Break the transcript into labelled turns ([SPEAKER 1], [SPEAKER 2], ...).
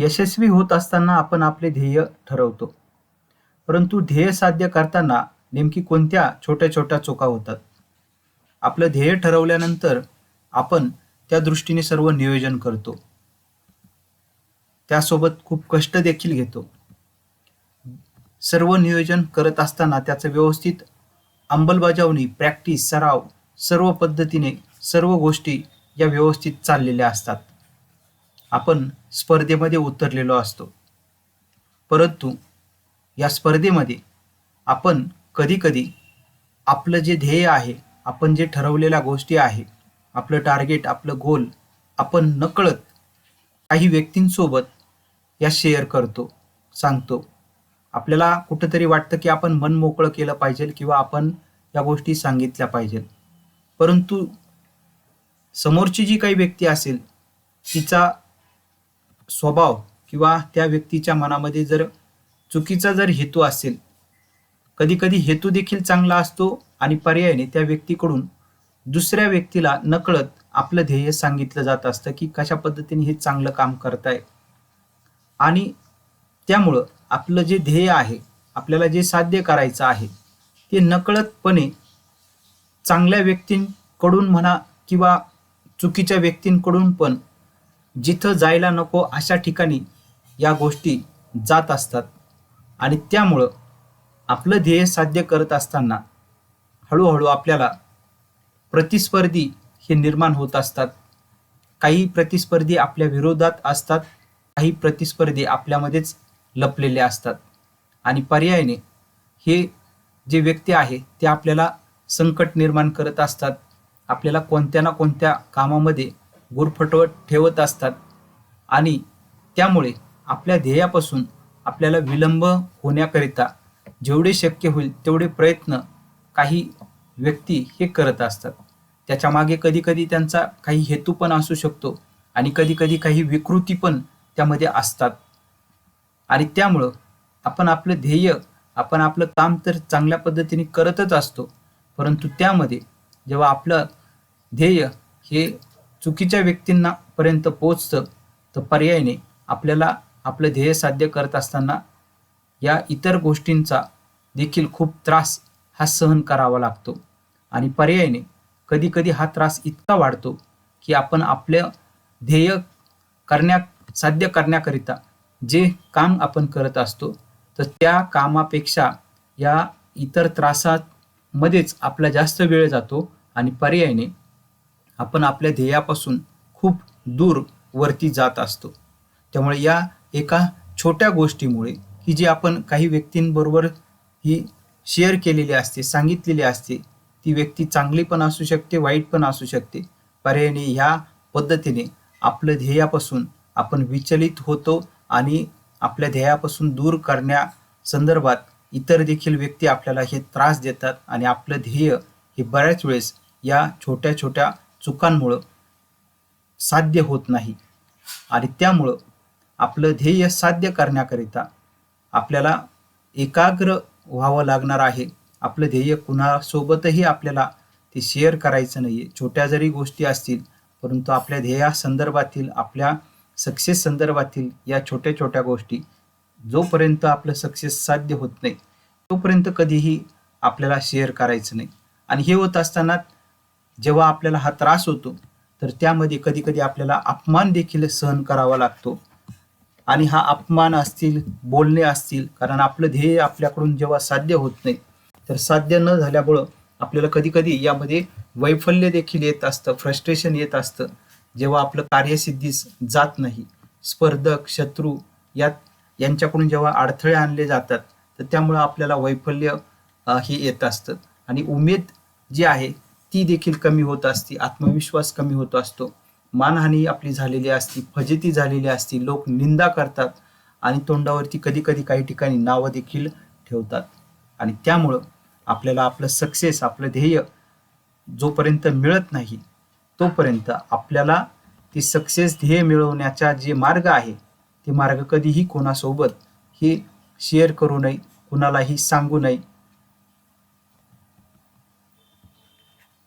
[SPEAKER 1] यशस्वी होत असताना आपण आपले ध्येय ठरवतो. परंतु ध्येय साध्य करताना नेमकी कोणत्या छोट्या छोट्या चुका होतात? आपलं ध्येय ठरवल्यानंतर आपण त्या दृष्टीने सर्व नियोजन करतो. त्यासोबत खूप कष्ट देखील घेतो. सर्व नियोजन करत असताना त्याचं व्यवस्थित अंमलबजावणी प्रॅक्टिस सराव सर्व पद्धतीने सर्व गोष्टी या व्यवस्थित चाललेल्या असतात. आपण स्पर्धेमध्ये उतरलेलो असतो. परंतु या स्पर्धेमध्ये आपण कधीकधी आपलं जे ध्येय आहे आपण जे ठरवलेल्या गोष्टी आहे आपलं टार्गेट आपलं गोल आपण नकळत काही व्यक्तींसोबत या शेअर करतो सांगतो. आपल्याला कुठंतरी वाटतं की आपण मन मोकळं केलं पाहिजे किंवा आपण या गोष्टी सांगितल्या पाहिजेत. परंतु समोरची जी काही व्यक्ती असेल तिचा स्वभाव किंवा त्या व्यक्तीच्या मनामध्ये जर चुकीचा जर हेतू असेल कधीकधी हेतू देखील चांगला असतो आणि पर्यायाने त्या व्यक्तीकडून दुसऱ्या व्यक्तीला नकळत आपलं ध्येय सांगितलं जात असतं की कशा पद्धतीने हे चांगलं काम करताय. आणि त्यामुळं आपलं जे ध्येय आहे आपल्याला जे साध्य करायचं आहे ते नकळतपणे चांगल्या व्यक्तींकडून म्हणा किंवा चुकीच्या व्यक्तींकडून पण जिथं जायला नको अशा ठिकाणी या गोष्टी जात असतात. आणि त्यामुळं आपलं ध्येय साध्य करत असताना हळूहळू आपल्याला प्रतिस्पर्धी हे निर्माण होत असतात. काही प्रतिस्पर्धी आपल्या विरोधात असतात काही प्रतिस्पर्धी आपल्यामध्येच लपलेले असतात. आणि पर्यायाने हे जे व्यक्ती आहे ते आपल्याला संकट निर्माण करत असतात. आपल्याला कोणत्या ना कोणत्या कामामध्ये गुरफटवत ठेवत असतात. आणि त्यामुळे आपल्या ध्येयापासून आपल्याला विलंब होण्याकरिता जेवढे शक्य होईल तेवढे प्रयत्न काही व्यक्ती हे करत असतात. त्याच्यामागे कधीकधी त्यांचा काही हेतू पण असू शकतो आणि कधीकधी काही विकृती पण त्यामध्ये असतात. आणि त्यामुळं आपण आपलं ध्येय आपण आपलं काम तर चांगल्या पद्धतीने करतच असतो. परंतु त्यामध्ये जेव्हा आपलं ध्येय हे चुकीच्या व्यक्तींना पर्यंत पोचतं तर पर्यायने आपल्याला आपलं ध्येय साध्य करत असताना या इतर गोष्टींचा देखील खूप त्रास हा सहन करावा लागतो. आणि पर्यायने कधीकधी हा त्रास इतका वाढतो की आपण आपलं ध्येय करण्या साध्य करण्याकरिता जे काम आपण करत असतो तर त्या कामापेक्षा या इतर त्रासामध्येच आपला जास्त वेळ जातो आणि पर्यायने आपण आपल्या ध्येयापासून खूप दूर वरती जात असतो. त्यामुळे या एका छोट्या गोष्टीमुळे की जी आपण काही व्यक्तींबरोबर ही शेअर केलेली असते सांगितलेली असते ती व्यक्ती चांगली पण असू शकते वाईट पण असू शकते. पर्यायाने ह्या पद्धतीने आपलं ध्येयापासून आपण विचलित होतो आणि आपल्या ध्येयापासून दूर करण्या संदर्भात इतर देखील व्यक्ती आपल्याला हे त्रास देतात आणि आपलं ध्येय हे बऱ्याच वेळेस या छोट्या छोट्या चुकांमुळं साध्य होत नाही आणि त्यामुळं आपलं ध्येय साध्य करण्याकरिता आपल्याला एकाग्र व्हावं लागणार आहे. आपलं ध्येय कुणासोबतही आपल्याला ते शेअर करायचं नाही आहे छोट्या जरी गोष्टी असतील परंतु आपल्या ध्येयासंदर्भातील आपल्या सक्सेस संदर्भातील या छोट्या छोट्या गोष्टी जोपर्यंत आपलं सक्सेस साध्य होत नाही तोपर्यंत कधीही आपल्याला शेअर करायचं नाही. आणि हे होत असताना जेव्हा आपल्याला हा त्रास होतो तर त्यामध्ये कधी कधी आपल्याला अपमान देखील सहन करावा लागतो. आणि हा अपमान असतील बोलणे असतील कारण आपलं ध्येय आपल्याकडून जेव्हा साध्य होत नाही तर साध्य न झाल्यामुळं आपल्याला कधी कधी यामध्ये वैफल्य देखील येत असतं फ्रस्ट्रेशन येत असतं. जेव्हा आपलं कार्यसिद्धीस जात नाही स्पर्धक शत्रू यात यांच्याकडून जेव्हा अडथळे आणले जातात तर त्यामुळं आपल्याला वैफल्य हे येत असतं. आणि उमेद जी आहे ती देखील कमी होत असती आत्मविश्वास कमी होत असतो. मानहानी आपली झालेली असती फजिती झालेली असती लोक निंदा करतात आणि तोंडावरती कधी कधी काही ठिकाणी नावं देखील ठेवतात. आणि त्यामुळं आपल्याला आपलं सक्सेस आपलं ध्येय जोपर्यंत मिळत नाही तोपर्यंत आपल्याला ती सक्सेस ध्येय मिळवण्याचा जे मार्ग आहे ते मार्ग कधीही कोणासोबत हे शेअर करू नये कुणालाही सांगू नये.